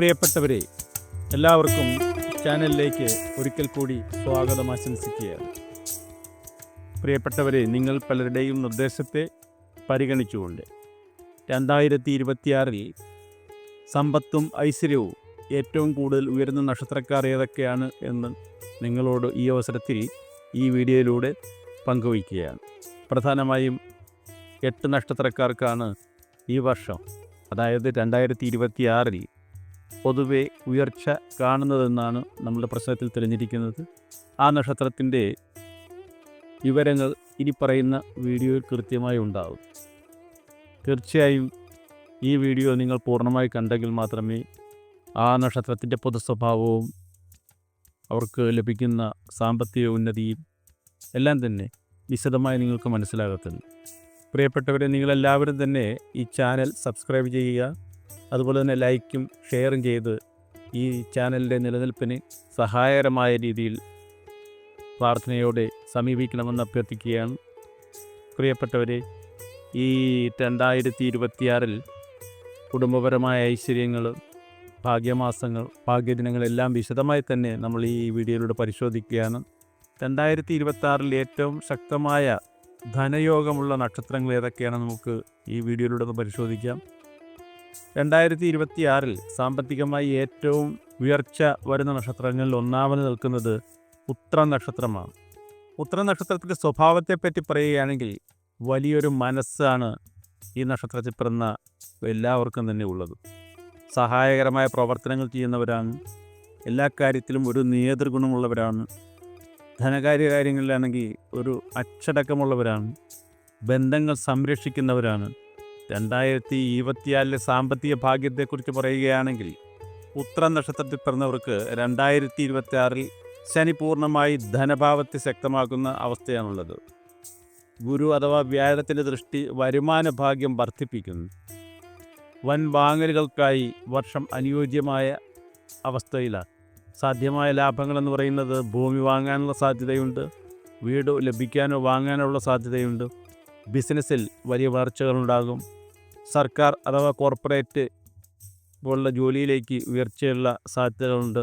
പ്രിയപ്പെട്ടവരെ എല്ലാവർക്കും ചാനലിലേക്ക് ഒരിക്കൽ കൂടി സ്വാഗതം ആശംസിക്കുകയാണ്. പ്രിയപ്പെട്ടവരെ നിങ്ങൾ പലരുടെയും നിർദ്ദേശത്തെ പരിഗണിച്ചുകൊണ്ട് രണ്ടായിരത്തി ഇരുപത്തിയാറിൽ സമ്പത്തും ഐശ്വര്യവും ഏറ്റവും കൂടുതൽ ഉയരുന്ന നക്ഷത്രക്കാർ ഏതൊക്കെയാണ് എന്ന് നിങ്ങളോട് ഈ അവസരത്തിൽ ഈ വീഡിയോയിലൂടെ പങ്കുവയ്ക്കുകയാണ്. പ്രധാനമായും എട്ട് നക്ഷത്രക്കാർക്കാണ് ഈ വർഷം അതായത് രണ്ടായിരത്തി ഇരുപത്തിയാറിൽ പൊതുവെ ഉയർച്ച കാണുന്നതെന്നാണ് നമ്മുടെ പ്രശ്നത്തിൽ തെളിഞ്ഞിരിക്കുന്നത്. ആ നക്ഷത്രത്തിന്റെ വിവരങ്ങൾ ഇനി പറയുന്ന വീഡിയോയിൽ കൃത്യമായി ഉണ്ടാവും. തീർച്ചയായും ഈ വീഡിയോ നിങ്ങൾ പൂർണമായി കണ്ടെങ്കിൽ മാത്രമേ ആ നക്ഷത്രത്തിന്റെ പൊതു സ്വഭാവവും അവർക്ക് ലഭിക്കുന്ന സാമ്പത്തിക ഉന്നതിയും എല്ലാം തന്നെ വിശദമായി നിങ്ങൾക്ക് മനസ്സിലാകത്തുള്ളൂ. പ്രിയപ്പെട്ടവരെ നിങ്ങളെല്ലാവരും തന്നെ ഈ ചാനൽ സബ്സ്ക്രൈബ് ചെയ്യുക അതുപോലെ തന്നെ ലൈക്കും ഷെയറും ചെയ്ത് ഈ ചാനലിന്റെ നിലനിൽപ്പിന് സഹായകരമായ രീതിയിൽ പ്രാർത്ഥനയോടെ സമീപിക്കണമെന്ന് അഭ്യർത്ഥിക്കുകയാണ്. പ്രിയപ്പെട്ടവരെ ഈ രണ്ടായിരത്തി ഇരുപത്തിയാറിൽ കുടുംബപരമായ ഐശ്വര്യങ്ങൾ ഭാഗ്യമാസങ്ങൾ ഭാഗ്യദിനങ്ങളെല്ലാം വിശദമായി തന്നെ നമ്മൾ ഈ വീഡിയോയിലൂടെ പരിശോധിക്കുകയാണ്. രണ്ടായിരത്തി ഇരുപത്തി ഏറ്റവും ശക്തമായ ധനയോഗമുള്ള നക്ഷത്രങ്ങൾ ഏതൊക്കെയാണ് നമുക്ക് ഈ വീഡിയോയിലൂടെ പരിശോധിക്കാം. രണ്ടായിരത്തി ഇരുപത്തിയാറിൽ സാമ്പത്തികമായി ഏറ്റവും ഉയർച്ച വരുന്ന നക്ഷത്രങ്ങളിൽ ഒന്നാമത് നിൽക്കുന്നത് ഉത്ര നക്ഷത്രമാണ്. ഉത്ര നക്ഷത്രത്തിന്റെ സ്വഭാവത്തെപ്പറ്റി പറയുകയാണെങ്കിൽ വലിയൊരു മനസ്സാണ് ഈ നക്ഷത്രത്തിൽ പിറന്ന എല്ലാവർക്കും തന്നെ ഉള്ളത്. സഹായകരമായ പ്രവർത്തനങ്ങൾ ചെയ്യുന്നവരാണ് എല്ലാ കാര്യത്തിലും ഒരു നേതൃഗുണമുള്ളവരാണ് ധനകാര്യ കാര്യങ്ങളിലാണെങ്കിൽ ഒരു അച്ചടക്കമുള്ളവരാണ് ബന്ധങ്ങൾ സംരക്ഷിക്കുന്നവരാണ് രണ്ടായിരത്തി ഇരുപത്തിയാലിലെ സാമ്പത്തിക ഭാഗ്യത്തെക്കുറിച്ച് പറയുകയാണെങ്കിൽ ഉത്ര നക്ഷത്രത്തിൽ പിറന്നവർക്ക് രണ്ടായിരത്തി ഇരുപത്തി ആറിൽ ശനി പൂർണമായി ധനഭാവത്തെ ശക്തമാക്കുന്ന അവസ്ഥയാണുള്ളത്. ഗുരു അഥവാ വ്യാഴത്തിന്റെ ദൃഷ്ടി വരുമാന ഭാഗ്യം വർദ്ധിപ്പിക്കുന്നു. വൻ വാങ്ങലുകൾക്കായി വർഷം അനുയോജ്യമായ അവസ്ഥയിലാണ് സാധ്യമായ ലാഭങ്ങളെന്ന് പറയുന്നത് ഭൂമി വാങ്ങാനുള്ള സാധ്യതയുണ്ട് വീട് ലഭിക്കാനോ വാങ്ങാനോ ഉള്ള സാധ്യതയുണ്ട് ബിസിനസ്സിൽ വലിയ വളർച്ചകളുണ്ടാകും സർക്കാർ അഥവാ കോർപ്പറേറ്റ് പോലുള്ള ജോലിയിലേക്ക് ഉയർച്ചയുള്ള സാധ്യതകളുണ്ട്.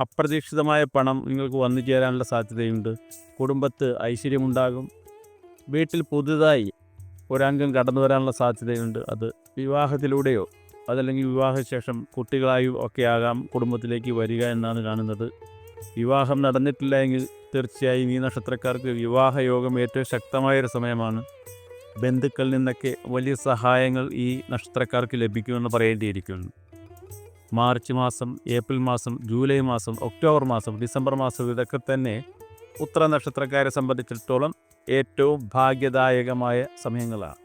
അപ്രതീക്ഷിതമായ പണം നിങ്ങൾക്ക് വന്നു ചേരാനുള്ള സാധ്യതയുണ്ട്. കുടുംബത്ത് ഐശ്വര്യമുണ്ടാകും. വീട്ടിൽ പുതുതായി ഒരംഗം കടന്നു വരാനുള്ള സാധ്യതയുണ്ട്. അത് വിവാഹത്തിലൂടെയോ അതല്ലെങ്കിൽ വിവാഹശേഷം കുട്ടികളായും ഒക്കെ ആകാം കുടുംബത്തിലേക്ക് വരിക എന്നാണ് കാണുന്നത്. വിവാഹം നടന്നിട്ടില്ല എങ്കിൽ തീർച്ചയായും ഈ നക്ഷത്രക്കാർക്ക് വിവാഹയോഗം ഏറ്റവും ശക്തമായൊരു സമയമാണ്. ബന്ധുക്കളിൽ നിന്നൊക്കെ വലിയ സഹായങ്ങൾ ഈ നക്ഷത്രക്കാർക്ക് ലഭിക്കുമെന്ന് പറയേണ്ടിയിരിക്കുന്നു. മാർച്ച് മാസം ഏപ്രിൽ മാസം ജൂലൈ മാസം ഒക്ടോബർ മാസം ഡിസംബർ മാസം ഇതൊക്കെ തന്നെ ഉത്തര നക്ഷത്രക്കാരെ സംബന്ധിച്ചിടത്തോളം ഏറ്റവും ഭാഗ്യദായകമായ സമയങ്ങളാണ്.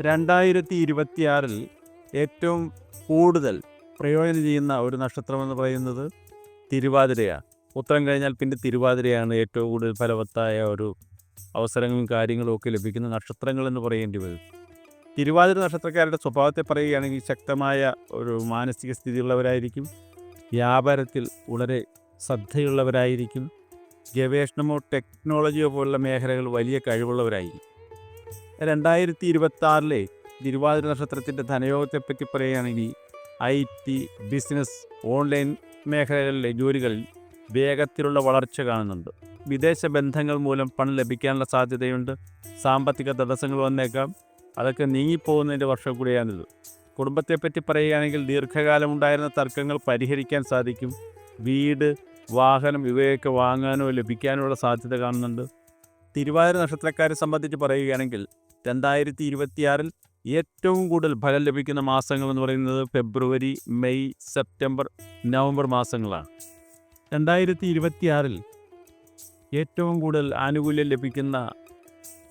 രണ്ടായിരത്തി ഇരുപത്തിയാറിൽ ഏറ്റവും കൂടുതൽ പ്രയോജനം ചെയ്യുന്ന ഒരു നക്ഷത്രമെന്ന് പറയുന്നത് തിരുവാതിരയാണ്. ഉത്തരം കഴിഞ്ഞാൽ പിന്നെ തിരുവാതിരയാണ് ഏറ്റവും കൂടുതൽ ഫലവത്തായ ഒരു അവസരങ്ങളും കാര്യങ്ങളും ഒക്കെ ലഭിക്കുന്ന നക്ഷത്രങ്ങൾ എന്ന് പറയേണ്ടി വരും. തിരുവാതിര നക്ഷത്രക്കാരുടെ സ്വഭാവത്തെ പറയുകയാണെങ്കിൽ ശക്തമായ ഒരു മാനസിക സ്ഥിതിയുള്ളവരായിരിക്കും. വ്യാപാരത്തിൽ വളരെ ശ്രദ്ധയുള്ളവരായിരിക്കും. ഗവേഷണമോ ടെക്നോളജിയോ പോലുള്ള മേഖലകൾ വലിയ കഴിവുള്ളവരായിരിക്കും. രണ്ടായിരത്തി ഇരുപത്തി തിരുവാതിര നക്ഷത്രത്തിന്റെ ധനയോഗത്തെപ്പറ്റി പറയുകയാണെങ്കിൽ ഐ ടി ബിസിനസ് ഓൺലൈൻ മേഖലകളിലെ ജോലികളിൽ വേഗത്തിലുള്ള വളർച്ച കാണുന്നുണ്ട്. വിദേശ ബന്ധങ്ങൾ മൂലം പണം ലഭിക്കാനുള്ള സാധ്യതയുണ്ട്. സാമ്പത്തിക തടസ്സങ്ങൾ വന്നേക്കാം. അതൊക്കെ നീങ്ങിപ്പോകുന്നതിന്റെ വർഷം കൂടിയാണിത്. കുടുംബത്തെപ്പറ്റി പറയുകയാണെങ്കിൽ ദീർഘകാലം ഉണ്ടായിരുന്ന തർക്കങ്ങൾ പരിഹരിക്കാൻ സാധിക്കും. വീട് വാഹനം ഇവയൊക്കെ വാങ്ങാനോ ലഭിക്കാനോ ഉള്ള സാധ്യത കാണുന്നുണ്ട്. തിരുവാതിര നക്ഷത്രക്കാരെ സംബന്ധിച്ച് പറയുകയാണെങ്കിൽ രണ്ടായിരത്തി ഇരുപത്തിയാറിൽ ഏറ്റവും കൂടുതൽ ഫലം ലഭിക്കുന്ന മാസങ്ങൾ എന്ന് പറയുന്നത് ഫെബ്രുവരി മെയ് സെപ്റ്റംബർ നവംബർ മാസങ്ങളാണ്. രണ്ടായിരത്തി ഇരുപത്തിയാറിൽ ഏറ്റവും കൂടുതൽ ആനുകൂല്യം ലഭിക്കുന്ന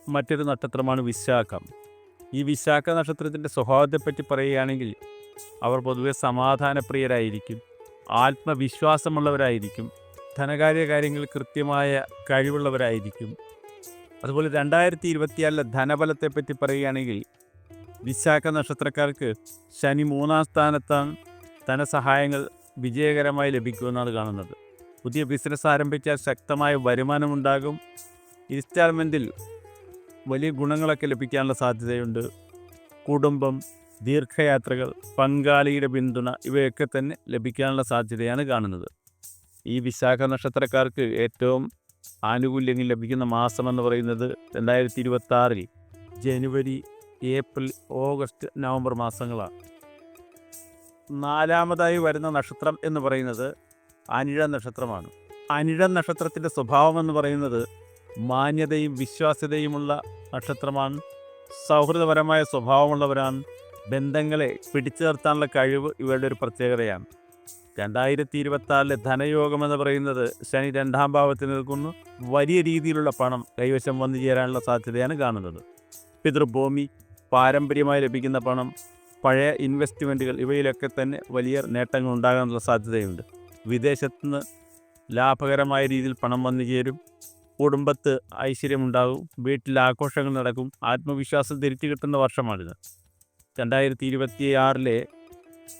മറ്റൊരു നക്ഷത്രമാണ് വിശാഖം. ഈ വിശാഖ നക്ഷത്രത്തിന്റെ സ്വഭാവത്തെപ്പറ്റി പറയുകയാണെങ്കിൽ അവർ പൊതുവെ സമാധാനപ്രിയരായിരിക്കും ആത്മവിശ്വാസമുള്ളവരായിരിക്കും ധനകാര്യ കാര്യങ്ങൾ കൃത്യമായ കഴിവുള്ളവരായിരിക്കും. അതുപോലെ രണ്ടായിരത്തി ഇരുപത്തിയാറിലെ ധനബലത്തെപ്പറ്റി പറയുകയാണെങ്കിൽ വിശാഖ നക്ഷത്രക്കാർക്ക് ശനി മൂന്നാം സ്ഥാനത്താണ് ധനസഹായങ്ങൾ വിജയകരമായി ലഭിക്കുമെന്നാണ് കാണുന്നത്. പുതിയ ബിസിനസ് ആരംഭിച്ചാൽ ശക്തമായ വരുമാനമുണ്ടാകും. ഇൻസ്റ്റാൾമെന്റിൽ വലിയ ഗുണങ്ങളൊക്കെ ലഭിക്കാനുള്ള സാധ്യതയുണ്ട്. കുടുംബം ദീർഘയാത്രകൾ പങ്കാളിയുടെ പിന്തുണ ഇവയൊക്കെ തന്നെ ലഭിക്കാനുള്ള സാധ്യതയാണ് കാണുന്നത്. ഈ വിശാഖ നക്ഷത്രക്കാർക്ക് ഏറ്റവും ആനുകൂല്യങ്ങൾ ലഭിക്കുന്ന മാസമെന്ന് പറയുന്നത് രണ്ടായിരത്തി ഇരുപത്തി ജനുവരി ഏപ്രിൽ ഓഗസ്റ്റ് നവംബർ മാസങ്ങളാണ്. നാലാമതായി വരുന്ന നക്ഷത്രം എന്ന് പറയുന്നത് അനിഴ നക്ഷത്രമാണ്. അനിഴ നക്ഷത്രത്തിന്റെ സ്വഭാവം എന്ന് പറയുന്നത് മാന്യതയും വിശ്വാസ്യതയുമുള്ള നക്ഷത്രമാണ്. സൗഹൃദപരമായ സ്വഭാവമുള്ളവരാണ്. ബന്ധങ്ങളെ പിടിച്ചു നിർത്താനുള്ള കഴിവ് ഇവരുടെ ഒരു പ്രത്യേകതയാണ്. രണ്ടായിരത്തി ഇരുപത്തി ആറിലെ ധനയോഗം എന്ന് പറയുന്നത് ശനി രണ്ടാം ഭാവത്തിൽ നിൽക്കുന്നു. വലിയ രീതിയിലുള്ള പണം കൈവശം വന്നു ചേരാനുള്ള സാധ്യതയാണ് കാണുന്നത്. പിതൃഭൂമി പാരമ്പര്യമായി ലഭിക്കുന്ന പണം പഴയ ഇൻവെസ്റ്റ്മെന്റുകൾ ഇവയിലൊക്കെ തന്നെ വലിയ നേട്ടങ്ങൾ ഉണ്ടാകാനുള്ള സാധ്യതയുണ്ട്. വിദേശത്ത് നിന്ന് ലാഭകരമായ രീതിയിൽ പണം വന്നു ചേരും. കുടുംബത്ത് ഐശ്വര്യമുണ്ടാകും. വീട്ടിൽ ആഘോഷങ്ങൾ നടക്കും. ആത്മവിശ്വാസം തിരിച്ചു കിട്ടുന്ന വർഷമാണിത്. രണ്ടായിരത്തി ഇരുപത്തി ആറിലെ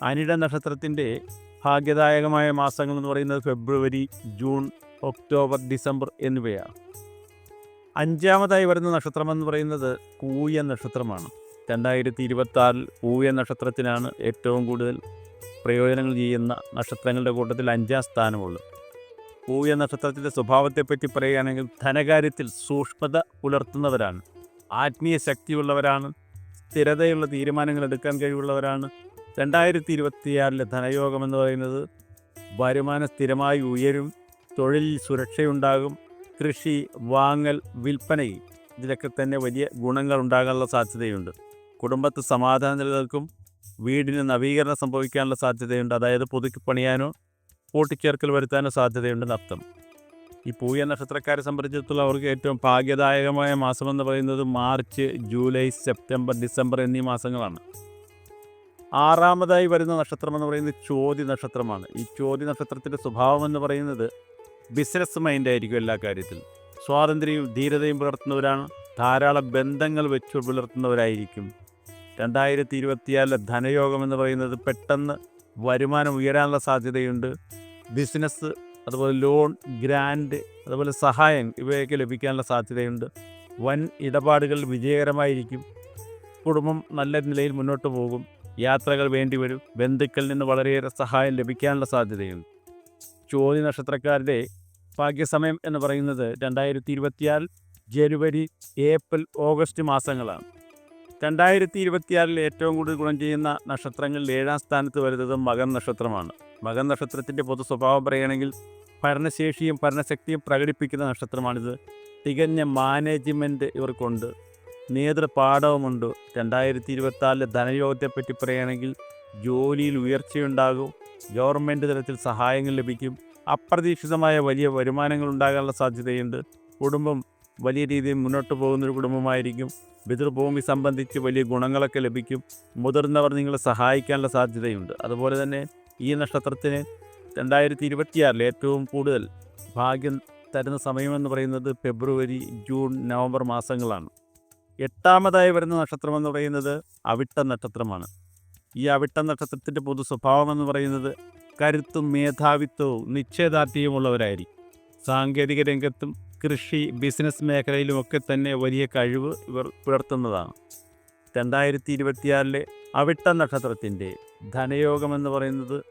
അനിട നക്ഷത്രത്തിന്റെ ഭാഗ്യദായകമായ മാസങ്ങൾ എന്ന് പറയുന്നത് ഫെബ്രുവരി ജൂൺ ഒക്ടോബർ ഡിസംബർ എന്നിവയാണ്. അഞ്ചാമതായി വരുന്ന നക്ഷത്രം എന്ന് പറയുന്നത് കൂയ നക്ഷത്രമാണ്. രണ്ടായിരത്തി ഇരുപത്തി ആറിൽ നക്ഷത്രത്തിനാണ് ഏറ്റവും കൂടുതൽ പ്രയോജനങ്ങൾ ചെയ്യുന്ന നക്ഷത്രങ്ങളുടെ കൂട്ടത്തിൽ അഞ്ചാം സ്ഥാനമുള്ളു. പൂയ നക്ഷത്രത്തിന്റെ സ്വഭാവത്തെപ്പറ്റി പറയുകയാണെങ്കിൽ ധനകാര്യത്തിൽ സൂക്ഷ്മത പുലർത്തുന്നവരാണ്. ആത്മീയ ശക്തിയുള്ളവരാണ്. സ്ഥിരതയുള്ള തീരുമാനങ്ങൾ എടുക്കാൻ കഴിവുള്ളവരാണ്. രണ്ടായിരത്തി ഇരുപത്തിയാറിലെ ധനയോഗം എന്ന് പറയുന്നത് വരുമാനം സ്ഥിരമായി ഉയരും തൊഴിൽ സുരക്ഷയുണ്ടാകും കൃഷി വാങ്ങൽ വിൽപ്പന ഇതിലൊക്കെ തന്നെ വലിയ ഗുണങ്ങൾ ഉണ്ടാകാനുള്ള സാധ്യതയുണ്ട്. കുടുംബത്ത് സമാധാനം നിലനിൽക്കും വീടിന് നവീകരണം സംഭവിക്കാനുള്ള സാധ്യതയുണ്ട്. അതായത് പുതുക്കി പണിയാനോ കൂട്ടിച്ചേർക്കൽ വരുത്താനോ സാധ്യതയുണ്ടെന്ന് അർത്ഥം. ഈ പൂയ നക്ഷത്രക്കാരെ സംബന്ധിച്ചിടത്തോളം അവർക്ക് ഏറ്റവും ഭാഗ്യദായകമായ മാസമെന്ന് പറയുന്നത് മാർച്ച് ജൂലൈ സെപ്റ്റംബർ ഡിസംബർ എന്നീ മാസങ്ങളാണ്. ആറാമതായി വരുന്ന നക്ഷത്രം എന്ന് പറയുന്നത് ചോതി നക്ഷത്രമാണ്. ഈ ചോതി നക്ഷത്രത്തിന്റെ സ്വഭാവം എന്ന് പറയുന്നത് ബിസിനസ് മൈൻഡ് ആയിരിക്കും എല്ലാ കാര്യത്തിലും. സ്വാതന്ത്ര്യവും ധീരതയും പുലർത്തുന്നവരാണ്. ധാരാളം ബന്ധങ്ങൾ വെച്ചു പുലർത്തുന്നവരായിരിക്കും. രണ്ടായിരത്തി ഇരുപത്തിയാറിലെ ധനയോഗം എന്ന് പറയുന്നത് പെട്ടെന്ന് വരുമാനം ഉയരാനുള്ള സാധ്യതയുണ്ട്. ബിസിനസ് അതുപോലെ ലോൺ ഗ്രാൻഡ് അതുപോലെ സഹായം ഇവയൊക്കെ ലഭിക്കാനുള്ള സാധ്യതയുണ്ട്. വൻ ഇടപാടുകൾ വിജയകരമായിരിക്കും. കുടുംബം നല്ല നിലയിൽ മുന്നോട്ട് പോകും. യാത്രകൾ വേണ്ടിവരും ബന്ധുക്കളിൽ നിന്ന് വളരെയേറെ സഹായം ലഭിക്കാനുള്ള സാധ്യതയുണ്ട്. ചോതി നക്ഷത്രക്കാരുടെ ഭാഗ്യസമയം എന്ന് പറയുന്നത് രണ്ടായിരത്തി ഇരുപത്തിയാറ് ജനുവരി ഏപ്രിൽ ഓഗസ്റ്റ് മാസങ്ങളാണ്. രണ്ടായിരത്തി ഇരുപത്തിയാറിൽ ഏറ്റവും കൂടുതൽ ഗുണം ചെയ്യുന്ന നക്ഷത്രങ്ങളിൽ ഏഴാം സ്ഥാനത്ത് വരുന്നത് മകൻ നക്ഷത്രമാണ്. മകൻ നക്ഷത്രത്തിന്റെ പൊതു സ്വഭാവം പറയുകയാണെങ്കിൽ ഭരണശേഷിയും ഭരണശക്തിയും പ്രകടിപ്പിക്കുന്ന നക്ഷത്രമാണിത്. തികഞ്ഞ മാനേജ്മെന്റ് ഇവർക്കുണ്ട്. നേതൃപാഠവുമുണ്ട്. രണ്ടായിരത്തി ഇരുപത്തിനാലിലെ ധനയോഗത്തെപ്പറ്റി പറയുകയാണെങ്കിൽ ജോലിയിൽ ഉയർച്ചയുണ്ടാകും. ഗവൺമെന്റ് തലത്തിൽ സഹായങ്ങൾ ലഭിക്കും. അപ്രതീക്ഷിതമായ വലിയ വരുമാനങ്ങൾ ഉണ്ടാകാനുള്ള സാധ്യതയുണ്ട്. കുടുംബം വലിയ രീതിയിൽ മുന്നോട്ട് പോകുന്നൊരു കുടുംബമായിരിക്കും. പിതൃഭൂമി സംബന്ധിച്ച് വലിയ ഗുണങ്ങളൊക്കെ ലഭിക്കും. മുതിർന്നവർ നിങ്ങളെ സഹായിക്കാനുള്ള സാധ്യതയുണ്ട്. അതുപോലെ തന്നെ ഈ നക്ഷത്രത്തിന് രണ്ടായിരത്തി ഇരുപത്തിയാറിൽ ഏറ്റവും കൂടുതൽ ഭാഗ്യം തരുന്ന സമയമെന്ന് പറയുന്നത് ഫെബ്രുവരി ജൂൺ നവംബർ മാസങ്ങളാണ്. എട്ടാമതായി വരുന്ന നക്ഷത്രമെന്ന് പറയുന്നത് അവിട്ട നക്ഷത്രമാണ്. ഈ അവിട്ട നക്ഷത്രത്തിന്റെ പൊതു സ്വഭാവം എന്ന് പറയുന്നത് കരുത്തും മേധാവിത്വവും നിശ്ചയദാർഢ്യവുമുള്ളവരായിരിക്കും. സാങ്കേതിക രംഗത്തും കൃഷി ബിസിനസ് മേഖലയിലുമൊക്കെ തന്നെ വലിയ കഴിവ് ഇവർ പുലർത്തുന്നതാണ്. രണ്ടായിരത്തി ഇരുപത്തിയാറിലെ അവിട്ട നക്ഷത്രത്തിന്റെ ധനയോഗം എന്ന് പറയുന്നത്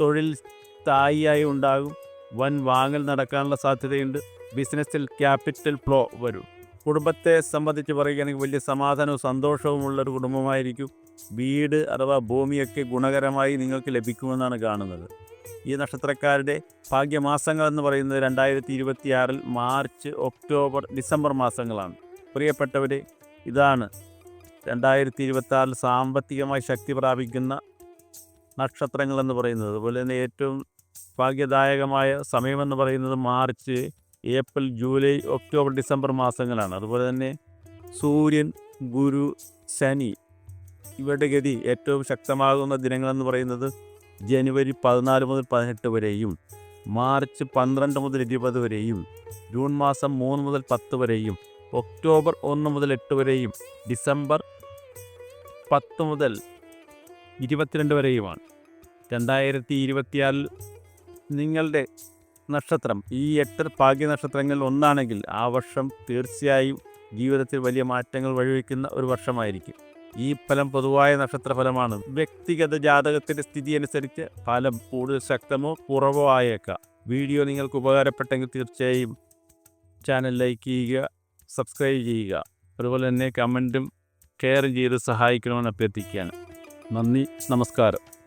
തൊഴിൽ സ്ഥായിയായി ഉണ്ടാകും. വൻ വാങ്ങൽ നടക്കാനുള്ള സാധ്യതയുണ്ട്. ബിസിനസ്സിൽ ക്യാപിറ്റൽ ഫ്ലോ വരും. കുടുംബത്തെ സംബന്ധിച്ച് പറയുകയാണെങ്കിൽ വലിയ സമാധാനവും സന്തോഷവും ഉള്ളൊരു കുടുംബമായിരിക്കും. വീട് അഥവാ ഭൂമിയൊക്കെ ഗുണകരമായി നിങ്ങൾക്ക് ലഭിക്കുമെന്നാണ് കാണുന്നത്. ഈ നക്ഷത്രക്കാരുടെ ഭാഗ്യമാസങ്ങൾ എന്ന് പറയുന്നത് രണ്ടായിരത്തി ഇരുപത്തിയാറിൽ മാർച്ച് ഒക്ടോബർ ഡിസംബർ മാസങ്ങളാണ്. പ്രിയപ്പെട്ടവരെ ഇതാണ് രണ്ടായിരത്തി ഇരുപത്തി ആറിൽ സാമ്പത്തികമായി ശക്തി പ്രാപിക്കുന്ന നക്ഷത്രങ്ങൾ എന്ന് പറയുന്നത്. അതുപോലെ തന്നെ ഏറ്റവും ഭാഗ്യദായകമായ സമയമെന്ന് പറയുന്നത് March April July October December മാസങ്ങളാണ്. അതുപോലെ തന്നെ സൂര്യൻ ഗുരു ശനി ഇവരുടെ ഗതി ഏറ്റവും ശക്തമാകുന്ന ദിനങ്ങളെന്ന് പറയുന്നത് ജനുവരി പതിനാല് മുതൽ പതിനെട്ട് വരെയും മാർച്ച് പന്ത്രണ്ട് മുതൽ ഇരുപത് വരെയും ജൂൺ മാസം മൂന്ന് മുതൽ പത്ത് വരെയും ഒക്ടോബർ ഒന്ന് മുതൽ എട്ട് വരെയും ഡിസംബർ പത്ത് മുതൽ ഇരുപത്തിരണ്ട് വരെയുമാണ്. രണ്ടായിരത്തി ഇരുപത്തിയാറിൽ നിങ്ങളുടെ നക്ഷത്രം ഈ എട്ട് ഭാഗ്യ നക്ഷത്രങ്ങളിൽ ഒന്നാണെങ്കിൽ ആ വർഷം തീർച്ചയായും ജീവിതത്തിൽ വലിയ മാറ്റങ്ങൾ വഴിവെക്കുന്ന ഒരു വർഷമായിരിക്കും. ഈ ഫലം പൊതുവായ നക്ഷത്രഫലമാണ്. വ്യക്തിഗത ജാതകത്തിന്റെ സ്ഥിതി അനുസരിച്ച് ഫലം കൂടുതൽ ശക്തമോ കുറവോ ആയേക്കാം. വീഡിയോ നിങ്ങൾക്ക് ഉപകാരപ്പെട്ടെങ്കിൽ തീർച്ചയായും ചാനൽ ലൈക്ക് ചെയ്യുക സബ്സ്ക്രൈബ് ചെയ്യുക. അതുപോലെ തന്നെ കമന്റും കെയർ ചെയ്ത് സഹായിക്കണമെന്ന് അഭ്യർത്ഥിക്കുകയാണ്. നന്ദി നമസ്കാരം.